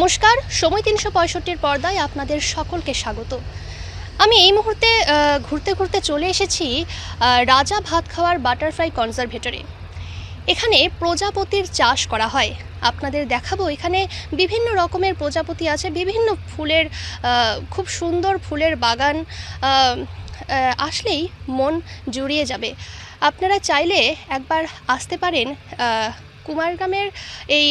নমস্কার, সময় তিনশো পঁয়ষট্টির পর্দায় আপনাদের সকলকে স্বাগত। আমি এই মুহূর্তে ঘুরতে ঘুরতে চলে এসেছি রাজা ভাত খাওয়ার বাটারফ্লাই কনজারভেটরে। এখানে প্রজাপতির চাষ করা হয়। আপনাদের দেখাবো, এখানে বিভিন্ন রকমের প্রজাপতি আছে, বিভিন্ন ফুলের খুব সুন্দর ফুলের বাগান আসলেই মন জুড়িয়ে যাবে। আপনারা চাইলে একবার আসতে পারেন কুমারগ্রামের এই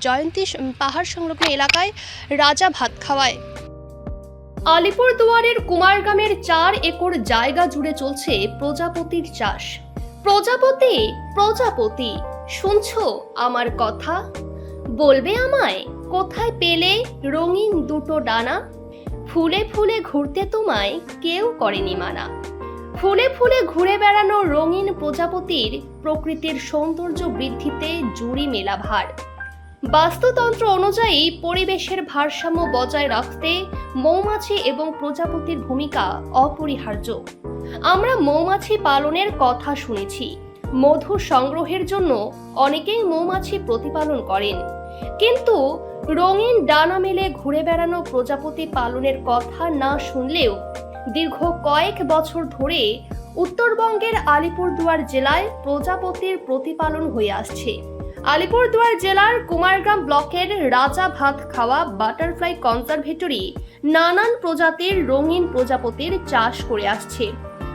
জয়ন্তী পাহাড় সংলগ্ন এলাকায় রাজা ভাত খাওয়ায়। আলিপুরদুয়ারের কুমারগ্রামের চার একর জায়গা জুড়ে চলছে প্রজাপতির চাষ। প্রজাপতি প্রজাপতি, শুনছো আমার কথা? বলবে আমায়, কোথায় পেলে রঙিন দুটো ডানা? ফুলে ফুলে ঘুরতে তোমায় কেউ করেনি মানা। ফুলে ফুলে ঘুরে বেড়ানো রঙিন প্রজাপতির প্রকৃতির সৌন্দর্য বৃদ্ধিতে জুড়ি মেলা ভার বাস্তুতন্ত্র অনুযায়ী পরিবেশের ভারসাম্য বজায় রাখতে মৌমাছি এবং প্রজাপতির ভূমিকা অপরিহার্য। আমরা মৌমাছি পালনের কথা শুনেছি। মধু সংগ্রহের জন্য অনেকেই মৌমাছি প্রতিপালন করেন। কিন্তু রঙিন ডানা মেলে ঘুরে বেড়ানো প্রজাপতি পালনের কথা না শুনলেও দীর্ঘ কয়েক বছর ধরে উত্তরবঙ্গের আলিপুরদুয়ার জেলায় প্রজাপতির প্রতিপালন হয়ে আসছে। আলিপুরদুয়ার জেলার কুমারগ্রাম ব্লকের রাজা ভাত খাওয়া বাটারফ্লাই কনজারভেটরি নানান প্রজাতির রঙিন প্রজাপতির চাষ করে আসছে।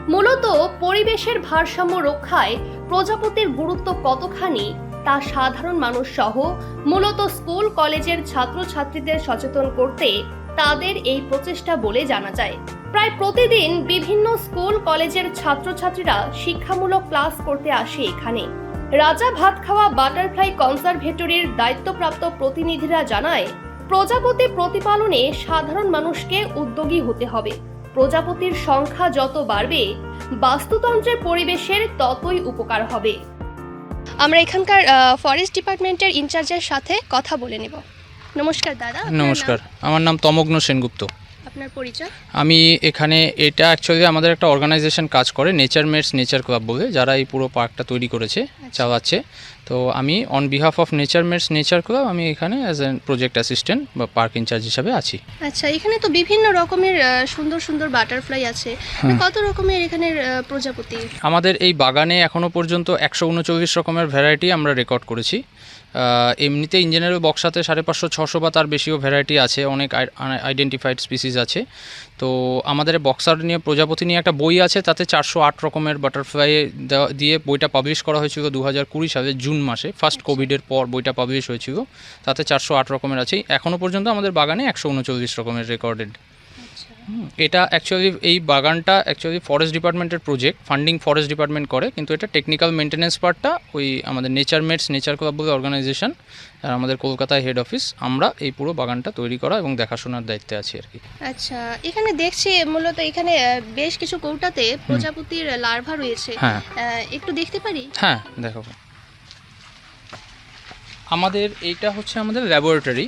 মূলত পরিবেশের ভারসাম্য রক্ষায় প্রজাপতির গুরুত্ব কতখানি তা সাধারণ মানুষ সহ মূলত স্কুল, কলেজের ছাত্রছাত্রীদের সচেতন করতে তাদের এই প্রচেষ্টা বলে জানা যায়। প্রায় প্রতিদিন বিভিন্ন স্কুল, কলেজের ছাত্রছাত্রীরা শিক্ষামূলক ক্লাস করতে আসে এখানে। রাজা ভাত খাওয়া বাটারফ্লাই কনজারভেটরির দায়িত্বপ্রাপ্ত প্রতিনিধিরা জানায় প্রজাপতি প্রতিপালনে সাধারণ মানুষকে উদ্যোগী হতে হবে। প্রজাপতির সংখ্যা যত বাড়বে বাস্তুতন্ত্রের পরিবেশের ততই উপকার হবে। আমরা এখানকার ফরেস্ট ডিপার্টমেন্টের ইনচার্জের সাথে কথা বলে নেব। নমস্কার দাদা নমস্কার। আমার নাম তমগ্ন সেনগুপ্ত। আপনার পরিচয়? আমি এখানে এটা অ্যাকচুয়ালি আমাদের একটা অর্গানাইজেশন কাজ করে নেচার মেটস নেচার ক্লাব বলে যারা এই পুরো পার্কটা তৈরি করেছে চালাচ্ছে। তো আমি on behalf of nature mates nature club আমি এখানে অ্যাজ এ প্রজেক্ট অ্যাসিস্ট্যান্ট বা পার্ক ইনচার্জ হিসাবে আছি। আচ্ছা এখানে তো বিভিন্ন রকমের সুন্দর সুন্দর বাটারফ্লাই আছে। হ্যাঁ। কত রকমের এখানের আহ, প্রজাপতি? আমাদের এই বাগানে এখনও পর্যন্ত একশো উনচল্লিশ রকমের ভ্যারাইটি আমরা রেকর্ড করেছি। এমনিতে ইন জেনারেল বক্সাতে সাড়ে পাঁচশো ছশো বা তার বেশিও ভ্যারাইটি আছে অনেক আইডেন্টিফাইড স্পিসিস আছে। তো আমাদের বক্সার নিয়ে প্রজাপতি নিয়ে একটা বই আছে তাতে চারশো আট রকমের বাটারফ্লাই দিয়ে বইটা পাবলিশ করা হয়েছিল দু হাজার কুড়ি সালে জুন মাসে। ফার্স্ট কোভিডের পর বইটা পাবলিশ হয়েছিল। তাতে চারশো আট রকমের আছে। এখনও পর্যন্ত আমাদের বাগানে একশো উনচল্লিশ রকমের রেকর্ডেড এটা অ্যাকচুয়ালি এই বাগানটা অ্যাকচুয়ালি ফরেস্ট ডিপার্টমেন্টের প্রজেক্ট ফান্ডিং ফরেস্ট ডিপার্টমেন্ট করে কিন্তু এটা টেকনিক্যাল মেনটেন্যান্স পার্টটা ওই আমাদের নেচার মেটস নেচার ক্লাব বলে অর্গানাইজেশন আর আমাদের কলকাতায় হেড অফিস আমরা এই পুরো বাগানটা তৈরি করা এবং দেখাশোনার দায়িত্বে আছি আর কি। আচ্ছা এখানে দেখছি মূলত এখানে বেশ কিছু কৌটাতে প্রজাপতির লার্ভা রয়েছে। হ্যাঁ। একটু দেখতে পারি? হ্যাঁ দেখো আমাদের এইটা হচ্ছে আমাদের ল্যাবরেটরি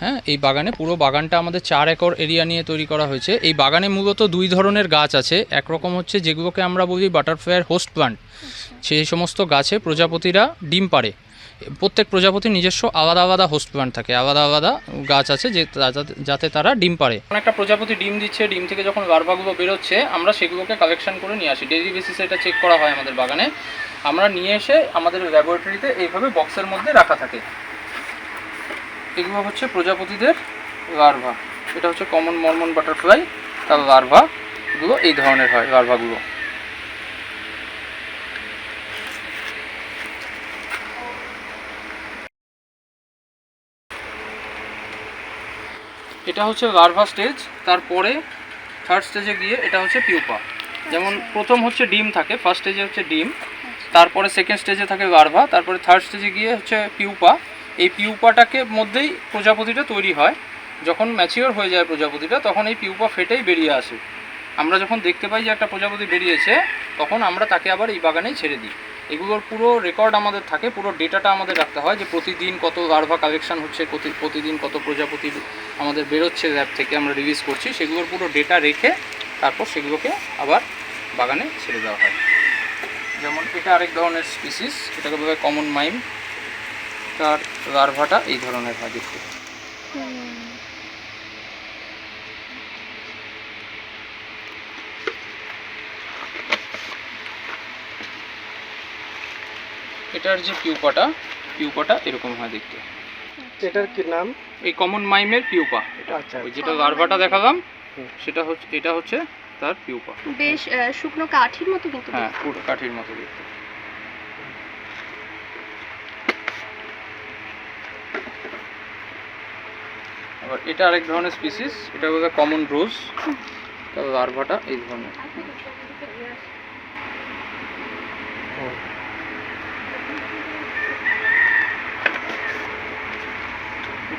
হ্যাঁ এই বাগানে পুরো বাগানটা আমাদের চার একর এরিয়া নিয়ে তৈরি করা হয়েছে। এই বাগানে মূলত দুই ধরনের গাছ আছে। একরকম হচ্ছে যেগুলোকে আমরা বলি বাটারফ্লাইয়ের হোস্ট প্লান্ট সেই সমস্ত গাছে প্রজাপতিরা ডিম পাড়ে। প্রত্যেক প্রজাপতির নিজস্ব আলাদা আলাদা হোস্ট প্লান্ট থাকে, আলাদা আলাদা গাছ আছে যে যাতে তারা ডিম পারে একটা প্রজাপতি ডিম দিচ্ছে, ডিম থেকে যখন লার্ভাগুলো বেরোচ্ছে, আমরা সেগুলোকে কালেকশন করে নিয়ে আসি। ডেইলি বেসিসে এটা চেক করা হয় আমাদের বাগানে। আমরা নিয়ে এসে আমাদের ল্যাবরেটরিতে এইভাবে বক্সের মধ্যে রাখা থাকে। এগুলো হচ্ছে প্রজাপতিদের লার্ভা এটা হচ্ছে কমন মর্মন বাটারফ্লাই তার লার্ভা গুলো এই ধরনের হয় লার্ভাগুলো এটা হচ্ছে লার্ভা স্টেজ তারপরে থার্ড স্টেজে গিয়ে এটা হচ্ছে পিউপা যেমন প্রথম হচ্ছে ডিম থাকে ফার্স্ট স্টেজে হচ্ছে ডিম তারপরে সেকেন্ড স্টেজে থাকে লার্ভা তারপরে থার্ড স্টেজে গিয়ে হচ্ছে পিউপা এই পিউপাটাকে মধ্যেই প্রজাপতিটা তৈরি হয়। যখন ম্যাচিওর হয়ে যায় প্রজাপতিটা তখন এই পিউপা ফেটেই বেরিয়ে আসে। আমরা যখন দেখতে পাই যে একটা প্রজাপতি বেরিয়েছে তখন আমরা তাকে আবার এই বাগানেই ছেড়ে দিই। এগুলোর পুরো রেকর্ড আমাদের থাকে, পুরো ডেটাটা আমাদের রাখতে হয় যে প্রতিদিন কত গার্ভা কালেকশন হচ্ছে প্রতিদিন কত প্রজাপতি আমাদের বেরোচ্ছে ল্যাব থেকে আমরা রিলিজ করছি, সেগুলোর পুরো ডেটা রেখে তারপর সেগুলোকে আবার বাগানে ছেড়ে দেওয়া হয়। যেমন এটা আরেক ধরনের স্পিসিস এটাকে বলা কমন মাইম তার গার্ভাটা এই ধরনের হয় দেখতে। এটার যে পিউপাটা পিউপাটা এরকম হয় দেখতে। এটার কি নাম? এই কমন মাইমের পিউপা। এটা আচ্ছা। ওই যেটা লার্ভাটা দেখালাম সেটা হচ্ছে এটা হচ্ছে তার পিউপা। বেশ শুকনো কাঠির মতো কিন্তু হ্যাঁ পুরো কাঠির মতো দেখতে। আবার এটা আরেক ধরনের স্পিসিস এটা হচ্ছে কমন রোজ তার লার্ভাটা এই ধরনের।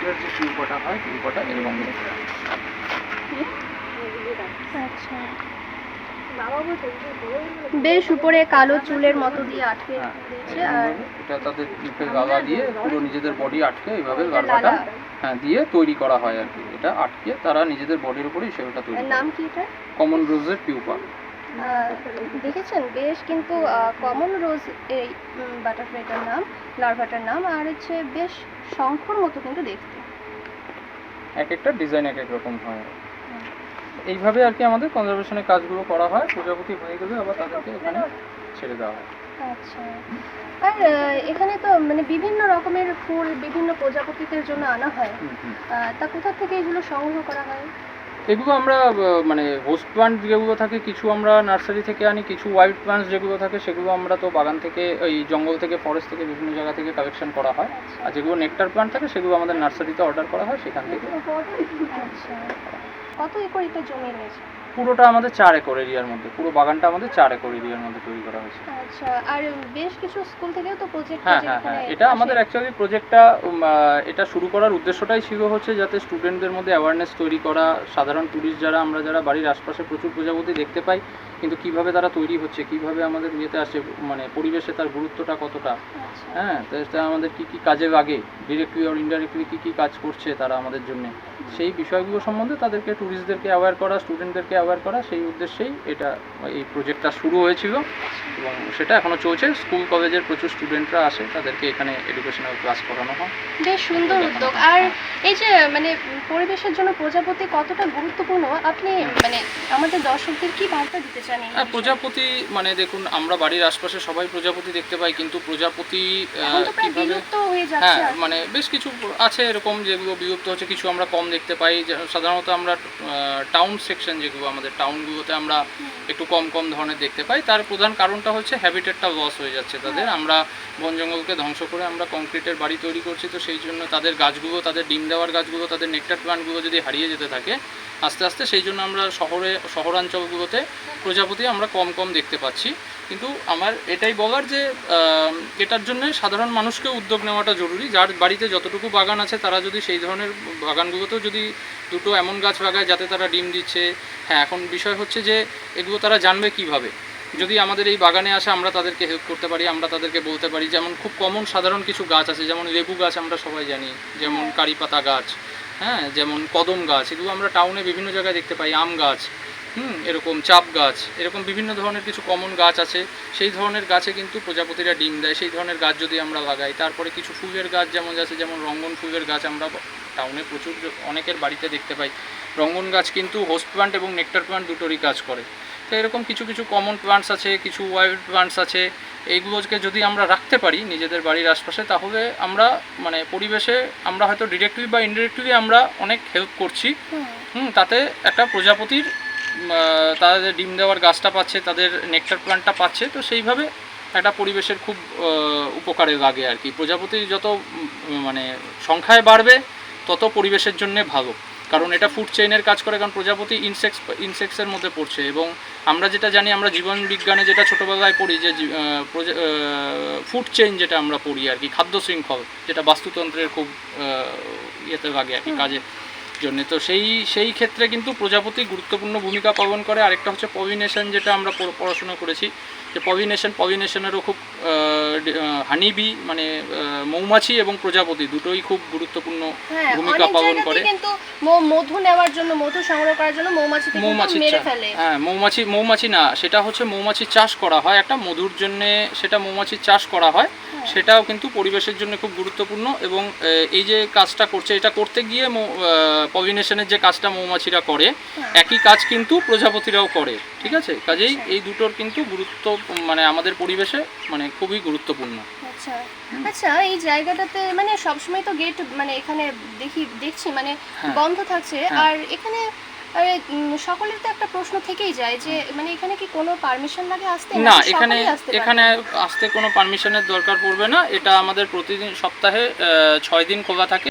এটার যে পিউপাটা হয় পিউপাটা এরকম দেখতে আচ্ছা। বেশ উপরে কালো চুলের মতো দিয়ে আটকে হ্যাঁ। দিয়েছে আর এটা তাদের মুখে গালা দিয়ে পুরো নিজেদের বডি আটকে এইভাবে লালা। হ্যাঁ দিয়ে তৈরি করা হয় আর কি। এটা আটকে তারা নিজেদের বডির উপরেই সেটা তৈরি নাম কি এটা? কমন রোজের পিউপা দেখেছেন? বেশ কিন্তু কমন রোজ এই বাটারফ্লাইটার নাম লার্ভাটার নাম আর হচ্ছে বেশ শঙ্খর মতো কিন্তু দেখতে। এক একটা ডিজাইন এক এক রকম হয়। এইভাবে আর কি আমাদের কনজারভেশনের কাজগুলো করা হয়। প্রজাপতি হয়ে গেলে আবার তাদেরকে এখানে ছেড়ে দেওয়া হয়। আচ্ছা। আর এখানে তো মানে বিভিন্ন রকমের ফুল বিভিন্ন প্রজাপতিদের জন্য আনা হয়। তা কোথা থেকে এগুলো সংগ্রহ করা হয়? এগুলো আমরা মানে হোস্ট প্লান্ট যেগুলো থাকে কিছু আমরা নার্সারি থেকে আনি কিছু ওয়াইল্ড প্লান্টস যেগুলো থাকে সেগুলো আমরা তো বাগান থেকে ওই জঙ্গল থেকে ফরেস্ট থেকে বিভিন্ন জায়গা থেকে কালেকশন করা হয়। আর যেগুলো নেকটার প্লান্ট থাকে সেগুলো আমাদের নার্সারিতে অর্ডার করা হয় সেখান থেকে। আচ্ছা কত একর এটা জমি রয়েছে? পুরোটা আমাদের চার একর এরিয়ার মধ্যে পুরো বাগানটা আমাদের চার একর এরিয়ার মধ্যে তৈরি করা হয়েছে। আচ্ছা আর বেশ কিছু স্কুল থেকেও তো প্রজেক্ট হ্যাঁ হ্যাঁ হ্যাঁ। এটা আমাদের অ্যাকচুয়ালি প্রজেক্টটা এটা শুরু করার উদ্দেশ্যটাই ছিল হচ্ছে যাতে স্টুডেন্টদের মধ্যে অ্যাওয়ারনেস তৈরি করা সাধারণ ট্যুরিস্ট যারা আমরা যারা বাড়ির আশপাশে প্রচুর প্রজাপতি দেখতে পাই কিন্তু কীভাবে তারা তৈরি হচ্ছে কীভাবে আমাদের ইয়েতে আসে মানে পরিবেশে তার গুরুত্বটা কতটা। আচ্ছা। হ্যাঁ তো এটা আমাদের কি কি কাজে লাগে ডিরেক্টলি আর ইনডাইরেক্টলি কি কি কাজ করছে তারা আমাদের জন্য। সেই বিষয়গুলো সম্বন্ধে তাদেরকে ট্যুরিস্টদেরকে অ্যাওয়্যার করা স্টুডেন্টদেরকে অ্যাওয়্যার করা সেই উদ্দেশ্যেই এটা এই প্রজেক্টটা শুরু হয়েছিল। এবং সেটা এখনও চলছে। স্কুল কলেজের প্রচুর স্টুডেন্টরা আসে তাদেরকে এখানে এডুকেশনাল ক্লাস করানো হয়। বেশ সুন্দর উদ্যোগ। আর এই যে মানে পরিবেশের জন্য প্রজাপতি কতটা গুরুত্বপূর্ণ? আপনি মানে আমাদের দর্শকদের কি বার্তা দিতে চান হ্যাঁ প্রজাপতি মানে দেখুন আমরা বাড়ির আশপাশে সবাই প্রজাপতি দেখতে পাই কিন্তু প্রজাপতি কীভাবে হয়ে হ্যাঁ মানে বেশ কিছু আছে এরকম যেগুলো বিলুপ্ত হচ্ছে কিছু আমরা কম দেখতে পাই যে সাধারণত আমরা টাউন সেকশন যেগুলো আমাদের টাউনগুলোতে আমরা একটু কম কম ধরনের দেখতে পাই। তার প্রধান কারণটা হচ্ছে হ্যাবিটেটটা লস হয়ে যাচ্ছে তাদের। আমরা বন জঙ্গলকে ধ্বংস করে আমরা কংক্রিটের বাড়ি তৈরি করছি তো সেই জন্য তাদের গাছগুলো তাদের ডিম দেওয়ার গাছগুলো তাদের নেকটার প্লান্টগুলো যদি হারিয়ে যেতে থাকে আস্তে আস্তে সেই জন্য আমরা শহরে শহরাঞ্চলগুলোতে প্রজাপতি আমরা কম কম দেখতে পাচ্ছি। কিন্তু আমার এটাই বলার যে এটার জন্য সাধারণ মানুষকে উদ্যোগ নেওয়াটা জরুরি। যার বাড়িতে যতটুকু বাগান আছে তারা যদি সেই ধরনের বাগানগুলোতেও যদি দুটো এমন গাছ লাগায় যাতে তারা ডিম দিচ্ছে হ্যাঁ এখন বিষয় হচ্ছে যে এগুলো তারা জানবে কীভাবে? যদি আমাদের এই বাগানে আসে আমরা তাদেরকে হেল্প করতে পারি আমরা তাদেরকে বলতে পারি। যেমন খুব কমন সাধারণ কিছু গাছ আছে যেমন লেবু গাছ আমরা সবাই জানি যেমন কারি পাতা গাছ। হ্যাঁ যেমন কদম গাছ, এগুলো আমরা টাউনে বিভিন্ন জায়গায় দেখতে পাই, আম গাছ, হুম, এরকম চাপ গাছ, এরকম বিভিন্ন ধরনের কিছু কমন গাছ আছে। সেই ধরনের গাছে কিন্তু প্রজাপতিরা ডিম দেয়, সেই ধরনের গাছ যদি আমরা লাগাই, তারপরে কিছু ফুলের গাছ যেমন আছে, যেমন রঙ্গন ফুলের গাছ আমরা টাউনে প্রচুর অনেকের বাড়িতে দেখতে পাই। রঙ্গন গাছ কিন্তু হোস্ট প্লান্ট এবং নেকটার প্লান্ট দুটোরই কাজ করে। তো এরকম কিছু কিছু কমন প্লান্টস আছে কিছু ওয়াইল্ড প্লান্টস আছে। এইগুলোকে যদি আমরা রাখতে পারি নিজেদের বাড়ির আশপাশে তাহলে আমরা মানে পরিবেশে আমরা হয়তো ডিরেক্টলি বা ইনডিরেক্টলি আমরা অনেক হেল্প করছি। হুম, তাতে একটা প্রজাপতির তাদের ডিম দেওয়ার গাছটা পাচ্ছে তাদের নেকটার প্ল্যান্টটা পাচ্ছে তো সেইভাবে একটা পরিবেশের খুব উপকারে লাগে আর কি। প্রজাপতি যত মানে সংখ্যায় বাড়বে তত পরিবেশের জন্যে ভালো। কারণ এটা ফুড চেইনের কাজ করে কারণ প্রজাপতি ইনসেক্টস ইনসেক্টসের মধ্যে পড়ছে এবং আমরা যেটা জানি আমরা জীবন বিজ্ঞানে যেটা ছোটোবেলায় পড়ি যে ফুড চেইন যেটা আমরা পড়ি আর কি খাদ্য শৃঙ্খল যেটা বাস্তুতন্ত্রের খুব ইয়েতে লাগে আর কি কাজে জন্য। তো সেই সেই ক্ষেত্রে কিন্তু প্রজাপতি গুরুত্বপূর্ণ ভূমিকা পালন করে। আরেকটা হচ্ছে পলিনেশন যেটা আমরা পড়- পড়াশোনা করেছি। যে পলিনেশন পলিনেশনেরও খুব হানিবি মানে মৌমাছি এবং প্রজাপতি দুটোই খুব গুরুত্বপূর্ণ হ্যাঁ ভূমিকা পালন করে কিন্তু মধু নেওয়ার জন্য মধু সংগ্রহ করার জন্য মৌমাছি ফেলে হ্যাঁ মৌমাছি মৌমাছি না সেটা হচ্ছে মৌমাছির চাষ করা হয় একটা মধুর জন্য সেটা মৌমাছির চাষ করা হয় হ্যাঁ। সেটাও কিন্তু পরিবেশের জন্য খুব গুরুত্বপূর্ণ এবং এই যে কাজটা করছে এটা করতে গিয়ে পলিনেশনের যে কাজটা মৌমাছিরা করে হ্যাঁ। একই কাজ কিন্তু প্রজাপতিরাও করে ঠিক আছে কাজেই আচ্ছা। এই দুটোর কিন্তু গুরুত্ব মানে আমাদের পরিবেশে মানে খুবই গুরুত্বপূর্ণ আচ্ছা আচ্ছা এই জায়গাটাতে মানে সবসময় তো গেট মানে এখানে দেখি দেখছি মানে হ্যাঁ। বন্ধ থাকছে হ্যাঁ। আর এখানে আরে, উম, সকলের তো একটা প্রশ্ন থেকেই যায় যে মানে এখানে কি কোনো পারমিশন লাগে আসতে না নাকি এখানে সকলেই আসতে পারে? এখানে আসতে কোনো পারমিশনের দরকার পড়বে না এটা আমাদের প্রতিদিন সপ্তাহে আহ, ছয় দিন খোলা থাকে